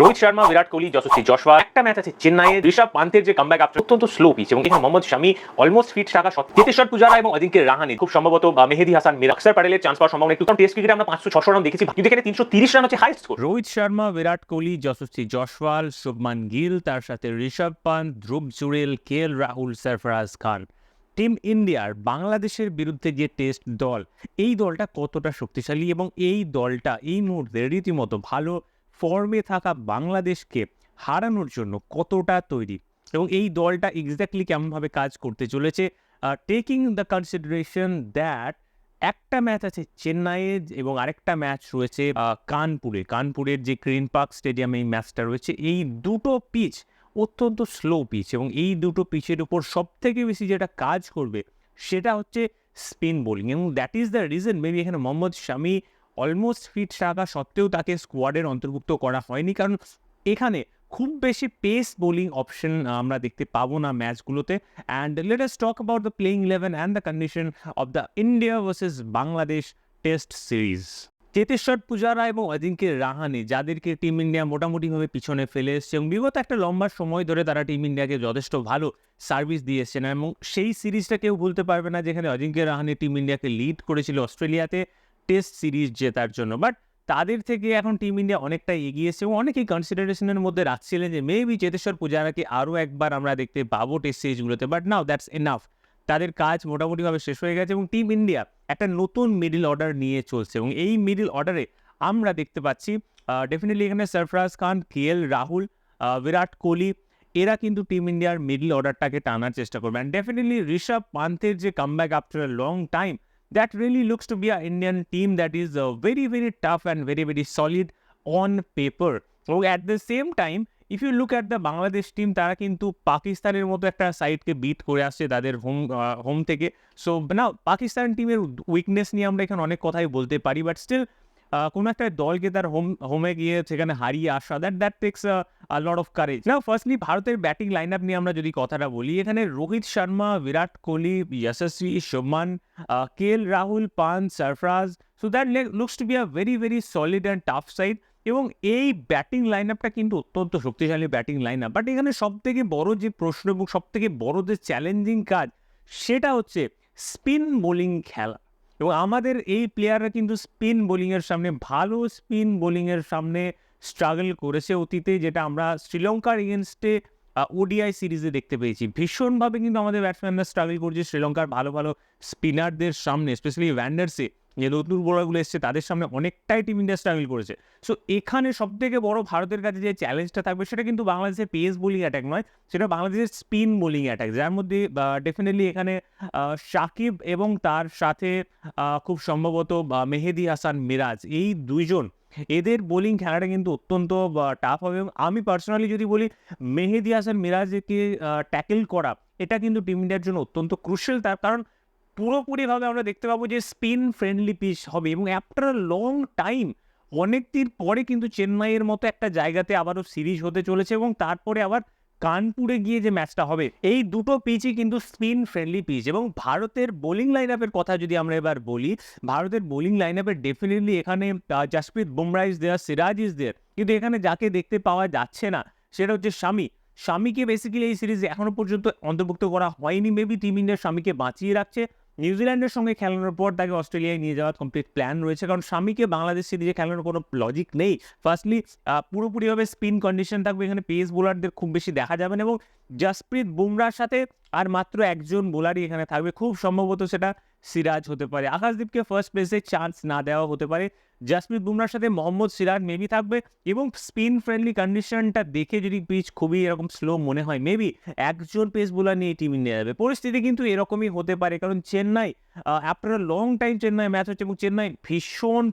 রোহিত শর্মা, বিরাট কোহলি, যশস্বী জশওয়া একটা ম্যাচ আছে চেন্নাইয়ে ঋষভ পান্তের যে কামব্যাক আফটার অত্যন্ত স্লো পিচ এবং এখানে মোহাম্মদ শামি অলমোস্ট ফিট থাকা সত্ত্বেও চেতেশ্বর পূজারা এবং অজিঙ্ক্য রাহানে। খুব সম্ভবত মেহেদি হাসান মির আকসার প্যাটেলের চান্স পাওয়ার সম্ভাবনা একটু কারণ টেস্ট ক্রিকেটে আমরা পাঁচশো, ছশো রান দেখেছি। কিন্তু এখানে তিনশো তিরিশ রান হচ্ছে হাই স্কোর রোহিত শর্মা, বিরাট কোহলি, যশস্বী জশওয়াল শুভমান গিল, তার সাথে Rishabh Pant, Dhruv Jurel, K L Rahul, Sarfaraz Khan. Team ইন্ডিয়ার বাংলাদেশের বিরুদ্ধে যে টেস্ট দল, এই দলটা কতটা শক্তিশালী এবং এই দলটা এই মুহূর্তে রীতিমতো ভালো ফর্মে থাকা বাংলাদেশকে হারানোর জন্য কতটা তৈরি এবং এই দলটা এক্স্যাক্টলি কেমনভাবে কাজ করতে চলেছে? টেকিং দ্য কনসিডারেশন দ্যাট একটা ম্যাচ আছে চেন্নাইয়ে এবং আরেকটা ম্যাচ রয়েছে কানপুরে। কানপুরের যে গ্রিন পার্ক স্টেডিয়ামে এই ম্যাচটা রয়েছে, এই দুটো পিচ অত্যন্ত স্লো পিচ এবং এই দুটো পিচের উপর সব থেকে বেশি যেটা কাজ করবে সেটা হচ্ছে স্পিন বোলিং এবং that is the reason maybe এখানে মোহাম্মদ শামি অলমোস্ট ফিট থাকা সত্ত্বেও তাকে স্কোয়াডের অন্তর্ভুক্ত করা হয়নি। কারণ এখানে খুব বেশি পেস বোলিং অপশন আমরা দেখতে পাবো না ম্যাচগুলোতে। And let us talk about the playing eleven and the condition of the India versus Bangladesh test series Cheteshwar Pujara এবং অজিঙ্ক্য রাহানে যাদেরকে টিম ইন্ডিয়া মোটামুটিভাবে পিছনে ফেলে এসছে এবং বিগত একটা লম্বা সময় ধরে তারা টিম ইন্ডিয়াকে যথেষ্ট ভালো সার্ভিস দিয়ে এসছেন। এবং সেই সিরিজটা কেউ ভুলতে পারবে না, যেখানে অজিঙ্ক্য রাহানে টিম ইন্ডিয়াকে লিড করেছিল অস্ট্রেলিয়াতে। টেস্ট সিরিজ জেতার জন্য। বাট তাদের থেকে এখন টিম ইন্ডিয়া অনেকটা এগিয়ে এসছে এবং অনেকেই কনসিডারেশনের মধ্যে রাখছিলেন যে মেবি চেতেশ্বর পূজারাকে আরও একবার আমরা দেখতে পাবো টেস্ট সিরিজগুলোতে বাট নাও দ্যাটস এনাফ তাদের কাজ মোটামুটিভাবে শেষ হয়ে গেছে এবং টিম ইন্ডিয়া একটা নতুন মিডিল অর্ডার নিয়ে চলছে এবং এই মিডিল অর্ডারে আমরা দেখতে পাচ্ছি ডেফিনেটলি এখানে সরফরাজ খান কে এল রাহুল বিরাট কোহলি, এরা কিন্তু টিম ইন্ডিয়ার মিডল অর্ডারটাকে টানার চেষ্টা করবে। অ্যান্ড ডেফিনেটলি ঋষভ পান্তের যে comeback after long time that really looks to be a Indian team that is very very tough and very very solid on paper এবং at the same time if you look at the Bangladesh team তারা কিন্তু পাকিস্তানের মতো একটা সাইডকে bit করে আসছে তাদের home home থেকে. সো না পাকিস্তান টিমের উইকনেস নিয়ে আমরা এখানে অনেক কথাই বলতে পারি বাট স্টিল কোনো একটা দলকে তার হোম হোমে গিয়ে সেখানে হারিয়ে আসা that that takes a lot of courage না ফার্স্টলি ভারতের ব্যাটিং লাইন আপ নিয়ে আমরা যদি কথাটা বলি, এখানে রোহিত শর্মা, বিরাট কোহলি যশস্বী শুভমান কে এল রাহুল পান Sarfaraz so that looks to be a very very solid and tough side এবং এই ব্যাটিং লাইন আপটা কিন্তু অত্যন্ত শক্তিশালী ব্যাটিং লাইন আপ বাট এখানে সব থেকে বড় যে প্রশ্ন এবং সব থেকে বড় যে চ্যালেঞ্জিং কাজ, সেটা হচ্ছে স্পিন বোলিং খেলা। এবং আমাদের এই প্লেয়াররা কিন্তু স্পিন বোলিংয়ের সামনে, ভালো স্পিন বোলিংয়ের সামনে স্ট্রাগল করেছে অতীতে, যেটা আমরা শ্রীলঙ্কার এগেনস্টে ওডিআই সিরিজে দেখতে পেয়েছি। ভীষণভাবে কিন্তু আমাদের ব্যাটসম্যানরা স্ট্রাগল করছে শ্রীলঙ্কার ভালো ভালো স্পিনারদের সামনে স্পেশালি ভ্যান্ডার্সে যে নতুন বড়াগুলো এসছে, তাদের সামনে অনেকটাই টিম ইন্ডিয়া স্ট্রাগল করেছে। সো এখানে সব থেকে বড় ভারতের কাছে যে চ্যালেঞ্জটা থাকবে, সেটা কিন্তু বাংলাদেশের পেস বোলিং অ্যাটাক নয়, সেটা বাংলাদেশের স্পিন বোলিং অ্যাটাক যার মধ্যে ডেফিনেটলি এখানে সাকিব এবং তার সাথে খুব সম্ভবত মেহেদি হাসান মিরাজ, এই দুইজন, এদের বোলিং খেলাটা কিন্তু অত্যন্ত টাফ হবে। এবং আমি পার্সোনালি যদি বলি, মেহেদি হাসান মিরাজকে ট্যাকেল করা, এটা কিন্তু টিম ইন্ডিয়ার জন্য অত্যন্ত ক্রুশিয়াল তার কারণ পুরোপুরিভাবে আমরা দেখতে পাবো যে স্পিন ফ্রেন্ডলি পিচ হবে এবং আফটার লং টাইম অনেক দিন পরে কিন্তু চেন্নাইয়ের মতো একটা জায়গাতে আবারও সিরিজ হতে চলেছে এবং তারপরে আবার কানপুরে গিয়ে যে ম্যাচটা হবে, এই দুটো পিচই কিন্তু স্পিন ফ্রেন্ডলি পিচ এবং ভারতের বোলিং লাইন আপের কথা যদি আমরা এবার বলি, ভারতের বোলিং লাইন আপের ডেফিনেটলি এখানে Jasprit Bumrah is there Siraj is there কিন্তু এখানে যাকে দেখতে পাওয়া যাচ্ছে না, সেটা হচ্ছে স্বামী স্বামীকে বেসিক্যালি এই সিরিজে এখনও পর্যন্ত অন্তর্ভুক্ত করা হয়নি মেবি টিম ইন্ডিয়ার স্বামীকে বাঁচিয়ে রাখছে। নিউজিল্যান্ডের সঙ্গে খেলানোর পর তাকে অস্ট্রেলিয়ায় নিয়ে যাওয়ার কমপ্লিট প্ল্যান রয়েছে। কারণ স্বামীকে বাংলাদেশ সিরিজে খেলানোর কোনো লজিক নেই। ফার্স্টলি পুরোপুরিভাবে স্পিন কন্ডিশন থাকবে। এখানে পেস বোলারদের খুব বেশি দেখা যাবে না এবং জাসপ্রীত বুমরার সাথে আর মাত্র একজন বোলারই এখানে থাকবে। খুব সম্ভবত সেটা সিরাজ হতে পারে। আকাশদীপকে ফার্স্ট প্লেসে চান্স না দেওয়া হতে পারে। জাসপ্রীত বুমরার সাথে মোহাম্মদ সিরাজ মেবি থাকবে এবং স্পিন ফ্রেন্ডলি কন্ডিশনটা দেখে যদি পিচ খুবই এরকম স্লো মনে হয় মেবি একজন পেস বোলার নিয়ে টিম ইন্ডিয়া যাবে। পরিস্থিতি কিন্তু এরকমই হতে পারে। কারণ Chennai after long time Chennai match হচ্ছে এবং চেন্নাই ভীষণ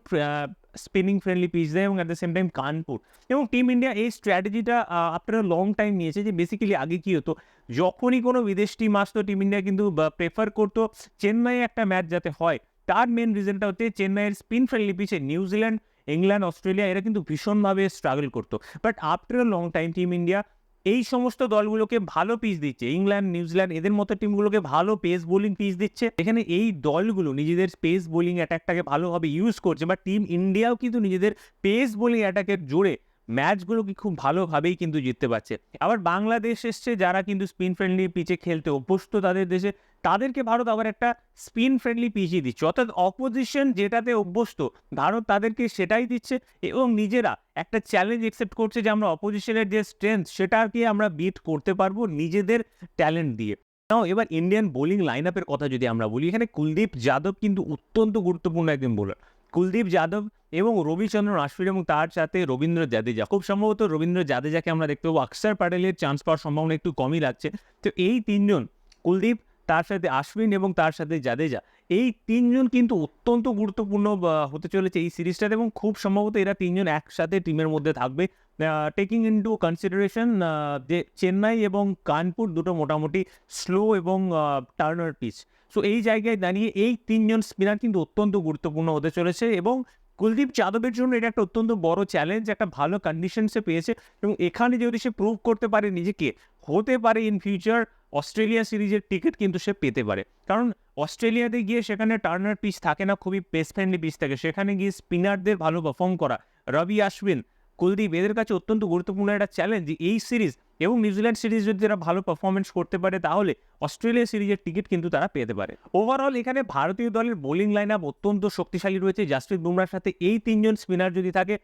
স্পিনিং ফ্রেন্ডলি পিচ দেয় এবং at the same time Kanpur এবং টিম ইন্ডিয়া এই স্ট্র্যাটেজিটা আফটার লং টাইম নিয়েছে যে বেসিক্যালি আগে কী হতো? যখনই কোনো বিদেশ টিম আসতো টিম ইন্ডিয়া কিন্তু প্রেফার করতো চেন্নাইয়ে একটা ম্যাচ যাতে হয়। তার মেন রিজনটা হচ্ছে চেন্নাইয়ের স্পিন ফ্রেন্ডলি পিচে নিউজিল্যান্ড ইংল্যান্ড অস্ট্রেলিয়া এরা কিন্তু ভীষণভাবে স্ট্রাগল করতো। But after long time team India এই সমস্ত দলগুলোকে ভালো পিচ দিচ্ছে। ইংল্যান্ড, নিউজিল্যান্ড এদের মতো টিমগুলোকে ভালো পেস বোলিং পিচ দিচ্ছে। এখানে এই দলগুলো নিজেদের পেস বোলিং অ্যাটাকটাকে ভালোভাবে ইউজ করছে। বা টিম ইন্ডিয়াও কিন্তু নিজেদের পেস বোলিং অ্যাটাকের জোরে ম্যাচগুলোকে খুব ভালোভাবেই কিন্তু জিততে পারছে। আবার বাংলাদেশ এসছে, যারা কিন্তু স্পিন ফ্রেন্ডলি পিচে খেলতে অভ্যস্ত তাদের দেশে, তাদেরকে ভারত আবার একটা স্পিন ফ্রেন্ডলি পিচই দিচ্ছে। অর্থাৎ অপোজিশন যেটাতে অভ্যস্ত, ভারত তাদেরকে সেটাই দিচ্ছে এবং নিজেরা একটা চ্যালেঞ্জ একসেপ্ট করছে যে আমরা অপোজিশনের যে স্ট্রেংথ সেটাকে আমরা বিট করতে পারব নিজেদের ট্যালেন্ট দিয়ে। নাও এবার ইন্ডিয়ান বোলিং লাইন আপের কথা যদি আমরা বলি, এখানে কুলদীপ যাদব কিন্তু অত্যন্ত গুরুত্বপূর্ণ একজন বোলার কুলদীপ যাদব এবং রবিচন্দ্রন আশ্বিন এবং তার সাথে রবীন্দ্র জাদেজা। খুব সম্ভবত রবীন্দ্র জাদেজাকে আমরা দেখতে পাবো। অক্ষর প্যাটেলের চান্স পাওয়ার সম্ভাবনা একটু কমই লাগছে। তো এই তিনজন, কুলদীপ, তার সাথে আশ্বিন এবং তার সাথে জাদেজা এই তিনজন কিন্তু অত্যন্ত গুরুত্বপূর্ণ হতে চলেছে এই সিরিজটাতে এবং খুব সম্ভবত এরা তিনজন একসাথে টিমের মধ্যে থাকবে। টেকিং ইন্টু কনসিডারেশন যে চেন্নাই এবং কানপুর দুটো মোটামুটি স্লো এবং টার্নার পিচ সো এই জায়গায় দাঁড়িয়ে এই তিনজন স্পিনার কিন্তু অত্যন্ত গুরুত্বপূর্ণ হতে চলেছে এবং কুলদীপ যাদবের জন্য এটা একটা অত্যন্ত বড় চ্যালেঞ্জ একটা ভালো কন্ডিশনসে পেয়েছে এবং এখানে যদি সে প্রুভ করতে পারে নিজেকে, হতে পারে ইন ফিউচার অস্ট্রেলিয়া সিরিজের টিকিট কিন্তু সে পেতে পারে। কারণ অস্ট্রেলিয়াতে গিয়ে সেখানে টার্নার পিচ থাকে না, খুবই পেস ফ্রেন্ডলি পিচ থাকে। সেখানে গিয়ে স্পিনারদের ভালো পারফর্ম করা। রবি আশ্বিন, কুলদীপ, এদের কাছে অত্যন্ত গুরুত্বপূর্ণ একটা চ্যালেঞ্জ এই সিরিজ এবং নিউজিল্যান্ড সিরিজ যদি তারা ভালো পারফরমেন্স করতে পারে, তাহলে অস্ট্রেলিয়া সিরিজের টিকিট কিন্তু তারা পেতে পারে। ওভারঅল এখানে ভারতীয় দলের বোলিং লাইন আপ অত্যন্ত শক্তিশালী রয়েছে। জাসপ্রীত বুমরার সাথে এই তিনজন স্পিনার যদি থাকে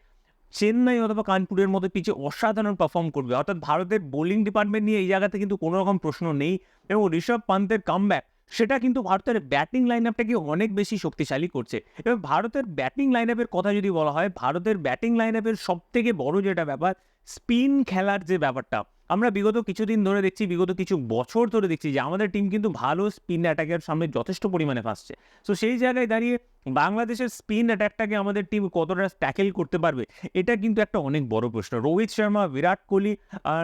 চেন্নাই অথবা কানপুরের মতো পিচে অসাধারণ পারফর্ম করবে। অর্থাৎ ভারতের বোলিং ডিপার্টমেন্ট নিয়ে এই জায়গাতে কিন্তু কোনো রকম প্রশ্ন নেই এবং ঋষভ পান্তের কামব্যাক সেটা কিন্তু ভারতের ব্যাটিং লাইন আপটাকে অনেক বেশি শক্তিশালী করছে। এবং ভারতের ব্যাটিং লাইন আপের কথা যদি বলা হয়, ভারতের ব্যাটিং লাইন আপের সব থেকে বড় যেটা ব্যাপার স্পিন খেলার যে ব্যাপারটা আমরা বিগত কিছুদিন ধরে দেখছি, বিগত কিছু বছর ধরে দেখছি যে আমাদের টিম কিন্তু ভালো স্পিন অ্যাটাকের সামনে যথেষ্ট পরিমাণে ফাঁসছে। সো সেই জায়গায় দাঁড়িয়ে বাংলাদেশের স্পিন অ্যাটাকটাকে আমাদের টিম কতটা ট্যাকেল করতে পারবে, এটা কিন্তু একটা অনেক বড় প্রশ্ন। রোহিত শর্মা, বিরাট কোহলি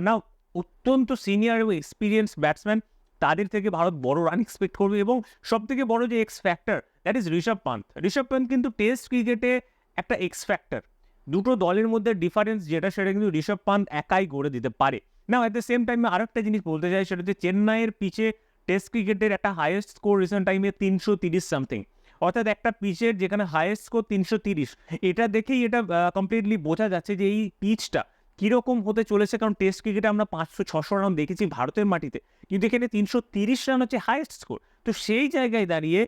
না অত্যন্ত সিনিয়র এবং এক্সপিরিয়েন্স ব্যাটসম্যান তাদের থেকে ভারত বড় রান এক্সপেক্ট করবে এবং সব থেকে বড় যে X factor that is Rishabh Pant. Rishabh Pant কিন্তু টেস্ট ক্রিকেটে একটা এক্স ফ্যাক্টর দুটো দলের মধ্যে ডিফারেন্স যেটা, সেটা কিন্তু ঋষভ পান্ত একাই গড়ে দিতে পারে। না অ্যাট দ্য সেম টাইমে আরেকটা জিনিস বলতে চাই, সেটা হচ্ছে চেন্নাইয়ের পিচে টেস্ট ক্রিকেটের একটা হায়েস্ট স্কোর রিসেন্ট টাইমে তিনশো তিরিশ সামথিং অর্থাৎ একটা পিচের যেখানে হায়েস্ট স্কোর তিনশো তিরিশ, এটা দেখেই এটা কমপ্লিটলি বোঝা যাচ্ছে যে এই পিচটা কীরকম হতে চলেছে, কারণ টেস্ট ক্রিকেটে আমরা পাঁচশো ছশো রান দেখেছি ভারতের মাটিতে। কিন্তু এখানে তিনশো তিরিশ রান হচ্ছে হায়েস্ট স্কোর তো সেই জায়গায় দাঁড়িয়ে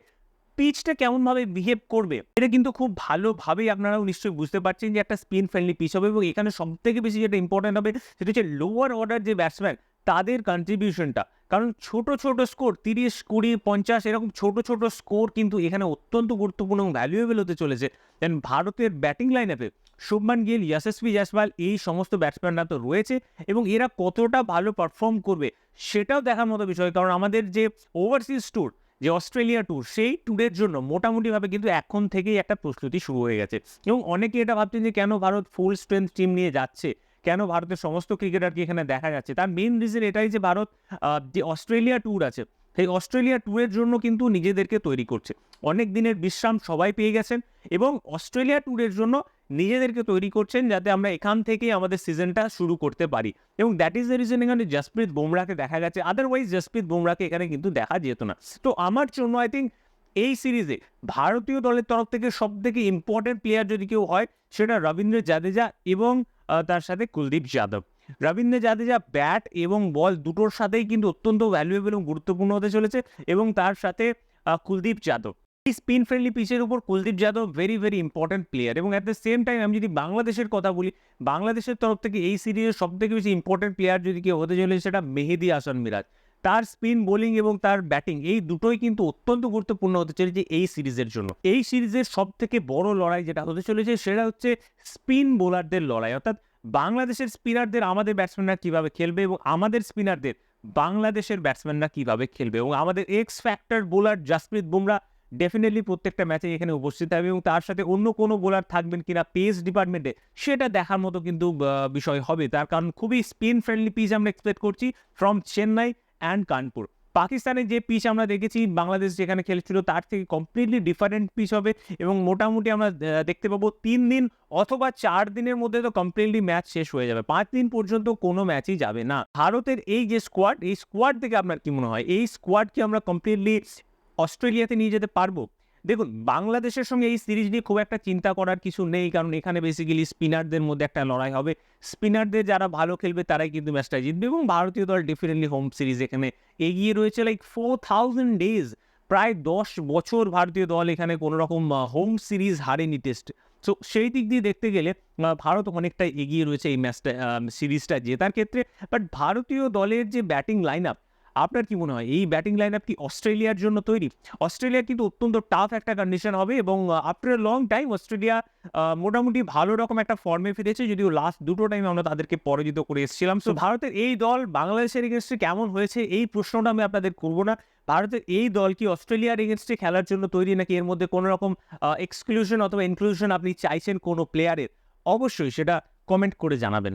পিচটা কেমনভাবে বিহেভ করবে, এটা কিন্তু খুব ভালোভাবেই আপনারাও নিশ্চয়ই বুঝতে পারছেন যে একটা স্পিন ফ্রেন্ডলি পিচ হবে এবং এখানে সব থেকে বেশি যেটা ইম্পর্টেন্ট হবে সেটা হচ্ছে লোয়ার অর্ডার যে ব্যাটসম্যান তাদের কন্ট্রিবিউশনটা কারণ ছোট ছোট স্কোর তিরিশ, কুড়ি, পঞ্চাশ, এরকম ছোট ছোট স্কোর কিন্তু এখানে অত্যন্ত গুরুত্বপূর্ণ এবং ভ্যালুয়েবল হতে চলেছে। দেন ভারতের ব্যাটিং লাইন আপে শুভমান গিল ইয়াশস্বী জয়সওয়াল এই সমস্ত ব্যাটসম্যানরা তো রয়েছে এবং এরা কতটা ভালো পারফর্ম করবে সেটাও দেখার মতো বিষয়। কারণ আমাদের যে ওভারসিজ ট্যুর যে অস্ট্রেলিয়া ট্যুর সেই ট্যুরের জন্য মোটামুটিভাবে কিন্তু এখন থেকেই একটা প্রস্তুতি শুরু হয়ে গেছে। এবং অনেকে এটা ভাবছেন যে কেন ভারত ফুল স্ট্রেংথ টিম নিয়ে যাচ্ছে? কেন ভারতের সমস্ত ক্রিকেটারকে এখানে দেখা যাচ্ছে? তার মেন রিজন এটাই যে ভারত যে অস্ট্রেলিয়া ট্যুর আছে, সেই অস্ট্রেলিয়া ট্যুরের জন্য কিন্তু নিজেদেরকে তৈরি করছে। অনেক দিনের বিশ্রাম সবাই পেয়ে গেছেন এবং অস্ট্রেলিয়া ট্যুরের জন্য নিজেদেরকে তৈরি করছেন যাতে আমরা এখান থেকেই আমাদের সিজনটা শুরু করতে পারি। এবং দ্যাট ইজ দ্য রিজন এখানে জসপ্রীত বুমরাকে দেখা গেছে। আদারওয়াইজ জসপ্রীত বুমরাকে এখানে কিন্তু দেখা যেত না। তো আমার জন্য আই থিঙ্ক এই সিরিজে ভারতীয় দলের তরফ থেকে সব থেকে ইম্পর্টেন্ট প্লেয়ার যদি কেউ হয়, সেটা রবীন্দ্র জাদেজা এবং তার সাথে কুলদীপ যাদব। রবীন্দ্র জাদেজা ব্যাট এবং বল দুটোর সাথেই কিন্তু অত্যন্ত ভ্যালুয়েবল এবং গুরুত্বপূর্ণ হতে চলেছে এবং তার সাথে কুলদীপ যাদব। স্পিন ফ্রেন্ডলি পিচের উপর Kuldeep Yadav very very important player এবং অ্যাট দ্য সেম টাইম আমি যদি বাংলাদেশের কথা বলি, বাংলাদেশের তরফ থেকে এই সিরিজের সব থেকে বেশি ইম্পর্টেন্ট প্লেয়ার যদি কেউ হতে চলেছে সেটা মেহেদি হাসান মিরাজ। তার স্পিন বোলিং এবং তার ব্যাটিং এই দুটোই কিন্তু অত্যন্ত গুরুত্বপূর্ণ হতে চলেছে এই সিরিজের জন্য। এই সিরিজের সব থেকে বড় লড়াই যেটা হতে চলেছে সেটা হচ্ছে স্পিন বোলারদের লড়াই। অর্থাৎ বাংলাদেশের স্পিনারদের আমাদের ব্যাটসম্যানরা কীভাবে খেলবে এবং আমাদের স্পিনারদের বাংলাদেশের ব্যাটসম্যানরা কীভাবে খেলবে এবং আমাদের X factor bowler Jasprit Bumrah definitely প্রত্যেকটা ম্যাচে এখানে উপস্থিত হবে এবং তার সাথে অন্য কোনো বোলার থাকবেন কিনা পেস ডিপার্টমেন্টে সেটা দেখার মতো কিন্তু বিষয় হবে। তার কারণ খুবই স্পিন ফ্রেন্ডলি পিচ আমরা এক্সপেক্ট করছি ফ্রম চেন্নাই অ্যান্ড কানপুর পাকিস্তানের যে পিচ আমরা দেখেছি, বাংলাদেশ যেখানে খেলেছিল, তার থেকে কমপ্লিটলি ডিফারেন্ট পিচ হবে এবং মোটামুটি আমরা দেখতে পাবো তিন দিন অথবা চার দিনের মধ্যে তো কমপ্লিটলি ম্যাচ শেষ হয়ে যাবে। পাঁচ দিন পর্যন্ত কোনো ম্যাচই যাবে না। ভারতের এই যে স্কোয়াড এই স্কোয়াড থেকে আপনার কি মনে হয়? এই স্কোয়াড কি আমরা কমপ্লিটলি অস্ট্রেলিয়াতে নিয়ে যেতে পারব। দেখুন, বাংলাদেশের সঙ্গে এই সিরিজ নিয়ে খুব একটা চিন্তা করার কিছু নেই, কারণ এখানে বেসিক্যালি স্পিনারদের মধ্যে একটা লড়াই হবে। স্পিনারদের যারা ভালো খেলবে, তারাই কিন্তু ম্যাচটা জিতবে এবং ভারতীয় দল ডেফিনেটলি হোম সিরিজ এখানে এগিয়ে রয়েছে। লাইক ফোর থাউজেন্ড ডেজ প্রায় দশ বছর ভারতীয় দল এখানে কোনো রকম হোম সিরিজ হারেনি টেস্ট সো সেই দিক দিয়ে দেখতে গেলে ভারত অনেকটা এগিয়ে রয়েছে এই ম্যাচটা সিরিজটা জেতার ক্ষেত্রে। বাট ভারতীয় দলের যে ব্যাটিং লাইন আপ আপনার কি মনে হয় এই ব্যাটিং লাইন আপ কি অস্ট্রেলিয়ার জন্য তৈরি? অস্ট্রেলিয়া কিন্তু অত্যন্ত টাফ একটা কন্ডিশন হবে এবং আফটার লং টাইম অস্ট্রেলিয়া মোটামুটি ভালো রকম একটা ফর্মে ফিরেছে যদিও লাস্ট দুটো টাইম আমরা তাদেরকে পরাজিত করে এসেছিলাম। সো ভারতের এই দল বাংলাদেশের এগেনস্টে কেমন হয়েছে এই প্রশ্নটা আমি আপনাদের করব না। ভারতের এই দল কি অস্ট্রেলিয়ার এগেনস্টে খেলার জন্য তৈরি নাকি এর মধ্যে কোনো রকম এক্সক্লুশন অথবা ইনক্লুশন আপনি চাইছেন কোনো প্লেয়ারের অবশ্যই সেটা কমেন্ট করে জানাবেন।